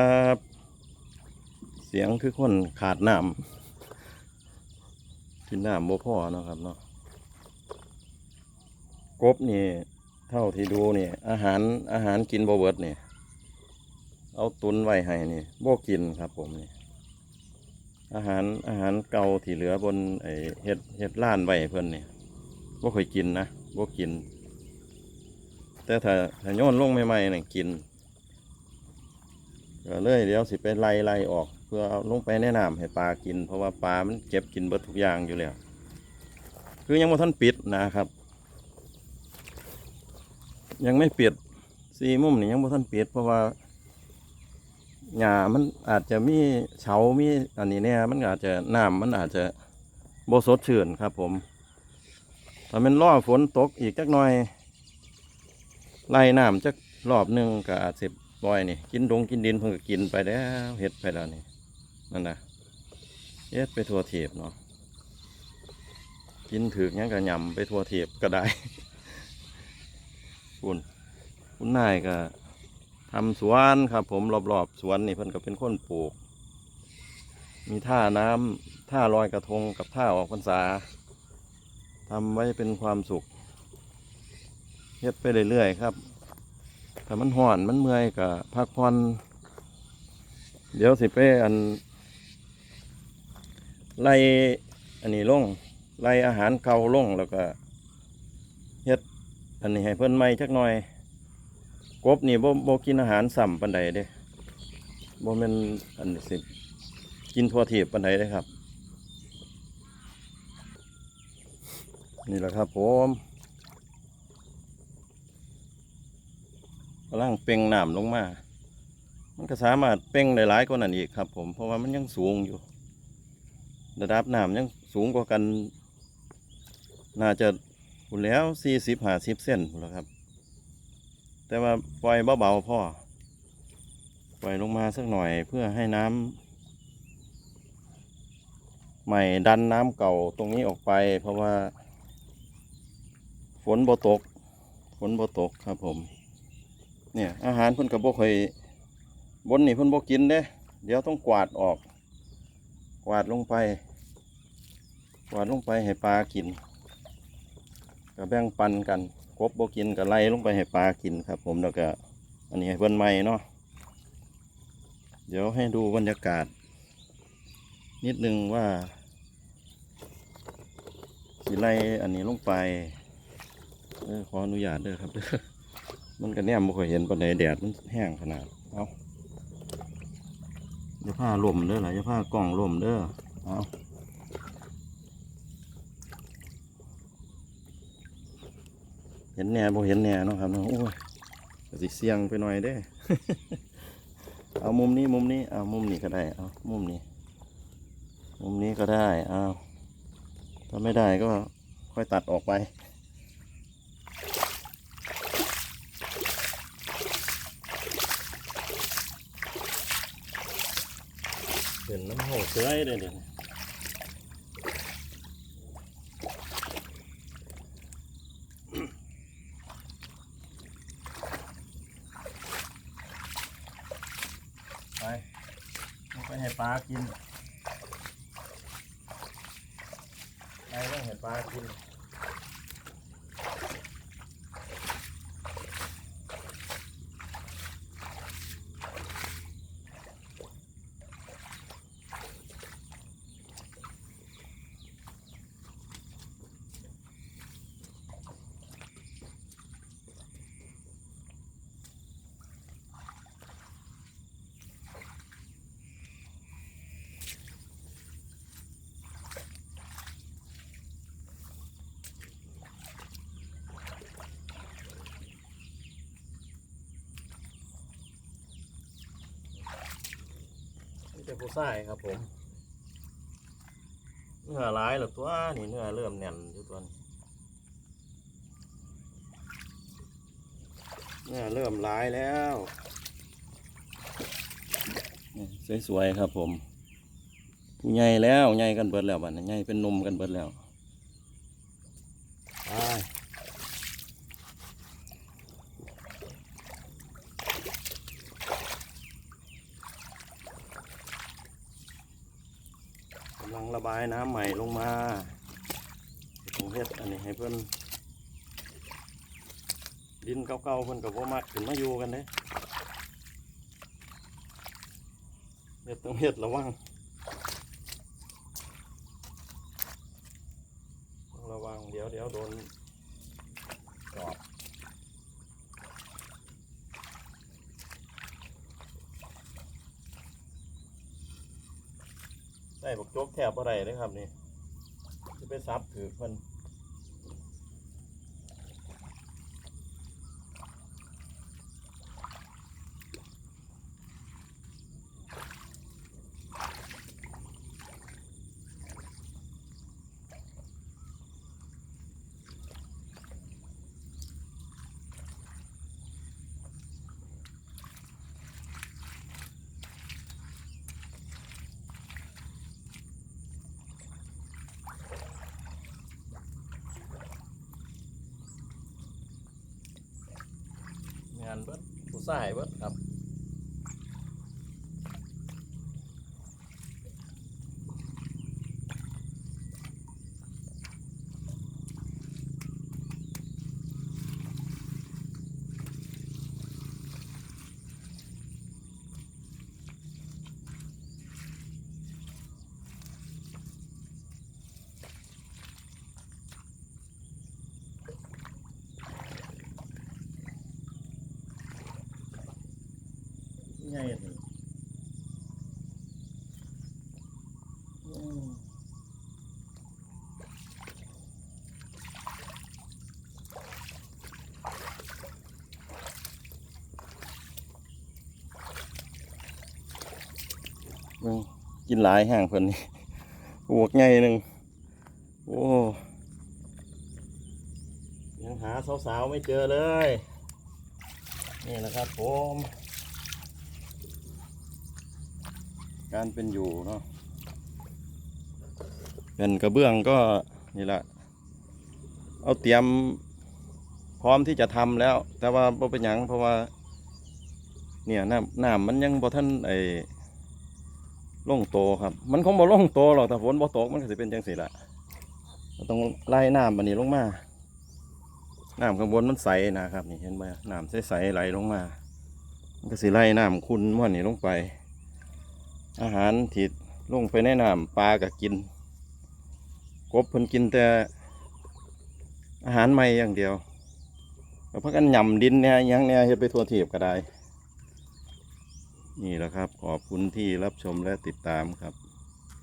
ครับเสียงคือคนขาดน้ำกินน้ำบ่พอเนาะครับเนาะกบนี่ เท่าที่ดูนี่ อาหารอาหารกินบ่เบิดนี่ เอาตุนไว้ให้นี่บ่กินครับผมนี่ อาหารอาหารเก่าที่เหลือบนไอเฮ็ดเฮ็ดล้านไว้ให้เพิ่อนนี่บ่เคยกินนะบ่กิน แต่ถ้าถ้าโยนลงใหม่ๆนี่กิน ก็เลยเดี๋ยวสิไปไล่ไล่ออก เพื่อเอาลงไปแนะนำให้ปลากิน เพราะว่าปลามันเก็บกินเบิดทุกอย่างอยู่แล้วคือยังไม่ทันปิดนะครับ ยังไม่ปิดซีมุมนี่ยังไม่ทันปิด เพราะว่าหญ้ามันอาจจะมีเฉามีอันนี้เนี่ยมันอาจจะน้ำมันอาจจะโบสดชื่นครับ ผมถ้ามันรอฝนตกอีกจักหน่อยไล่น้ำจักรอบหนึ่งก็อาจสิ ปล่อยนี่ กินดงกินดินเพิ่งก็กินไปแล้วเฮ็ดไปแล้วนี่นั่นนะเฮ็ดไปทั่วเทียบเนาะกินถือยังก็ยำไปทั่วเทียบก็ได้คุณคุณนายก็ทำสวนครับ ผมรอบๆสวนนี่เพิ่นก็เป็นคนปลูก มีท่าน้ำท่าลอยกระทงกับท่าออกพรรษาทำไว้เป็นความสุขเฮ็ดไปเรื่อยๆครับ ถ้ามันห่อนมันเมื่อยก็พักผ่อนเดี๋ยวสิไปอันไล่อันนี้ลงไล่อาหารเก่าลงแล้วก็เฮ็ดอันนี้ให้เพิ่นใหม่จักหน่อย กบนี่บ่บ่กินอาหารสัมปานใดเด้บ่แม่นอันนี้สิกินทั่วทีบปานใดเด้ครับ นี่แหละครับผม กำลังเป่งน้ำลงมา มันก็สามารถเป่งได้หลายกว่านั้นอีกครับ ผม เพราะว่ามันยังสูงอยู่ ระดับน้ำยังสูงกว่ากัน น่าจะพุ่นแล้วสี่สิบห้าสิบเซนพุ่นแล้วครับ แต่ว่าปล่อยเบาๆพ่อ ปล่อยลงมาสักหน่อยเพื่อให้น้ำใหม่ดันน้ำเก่าตรงนี้ออกไป เพราะว่า ฝนบ่ตก ฝนบ่ตกครับผม เนี่ยอาหารเพิ่นก็บ่เคยบนนี่เพิ่นบ่กินเด้ เดี๋ยวต้องกวาดออก กวาดลงไป กวาดลงไปให้ปลากินก็แบ่งปันกันกบบ่กินก็ไล่ลงไปให้ปลากินครับ ผมแล้วก็อันนี้ให้เพิ่นใหม่เนาะเดี๋ยวให้ดูบรรยากาศ นิดนึงว่าสิไล่อันนี้ลงไปขออนุญาตเด้อครับเด้อ มันก็แนมบ่ค่อยเห็นปานใดแดดมันแห้งขนาด เอาอย่าผ้าล่มเด้อล่ะอย่าผ้ากล้องล่มเด้อ เอาเห็นแหน่บ่เห็นแหน่เนาะครับเนาะโอ้ยสิเสียงไปหน่อยเด้ เอามุมนี้มุมนี้ เอามุมนี้ก็ได้ เอามุมนี้ มุมนี้ก็ได้ เอาถ้าไม่ได้ก็ค่อยตัดออกไป เป็นน้ำหงเสื้อยเลยเดี๋ยวนี้ไปไปให้ปลากิน ไปต้องให้ปลากิน ผู้ชายครับผมเนื้อร้ายหรือตัวนี่เนื้อเริ่มแน่นอยู่ตัวนี้เนื้อเริ่มร้ายแล้วนี่สวยๆครับผมผู้ใหญ่แล้วใหญ่กันเบิดแล้วบัดนี้ใหญ่เป็นหนมกันเบิดแล้ว ลังระบายน้ำใหม่ลงมาตรงเฮ็ดอันนี้ให้เพิ่อนดินเก่าๆเพิ่อนกับว่ามักขึ้นมาอยู่กันเด้เฮ็ดต้องเฮ็ดระวังต้องระวังเดี๋ยวเดี๋ยวโดนจอบ ใส่บักโจ๊กแทบอะไรนะครับนี่จะไปซับถือเพิ่น งานเบิดผู้ สายเบิดครับ ใหญ่เลยกินหลายแห้งเพิ่นนี่อวกใหญ่หนึ่งโอ้ยังหาสาวๆไม่เจอเลย นี่นะครับผม การเป็นอยู่เนาะเป็นกระเบื้องก็นี่แหละเอาเตรียมพร้อมที่จะทำแล้ว แต่ว่าบ่เป็นหยังเพราะว่า เนี่ยน้ำน้ำมันยังบ่ท่านไอ้ล่งโตครับ มันคงบ่ล่งโตหรอกแต่ฝนบ่ตกมันก็สิเป็นจังสี่ละเราต้องไล่น้ำมันนี้ลงมาน้ำข้างบนมันใสนะครับ นี่เห็นไหมน้ำใสๆไหลลงมา มันก็สิไล่น้ำคุณมันนี่ลงไป อาหารที่ลงไปในน้ำปลาก็กิน กบเพิ่นกินแต่อาหารใหม่อย่างเดียวแล้วพักกันยำดินเนี่ยยังเนี่ยเฮ็ดไปทั่วทีบก็ได้ นี่แหละครับ ขอบคุณที่รับชมและติดตามครับ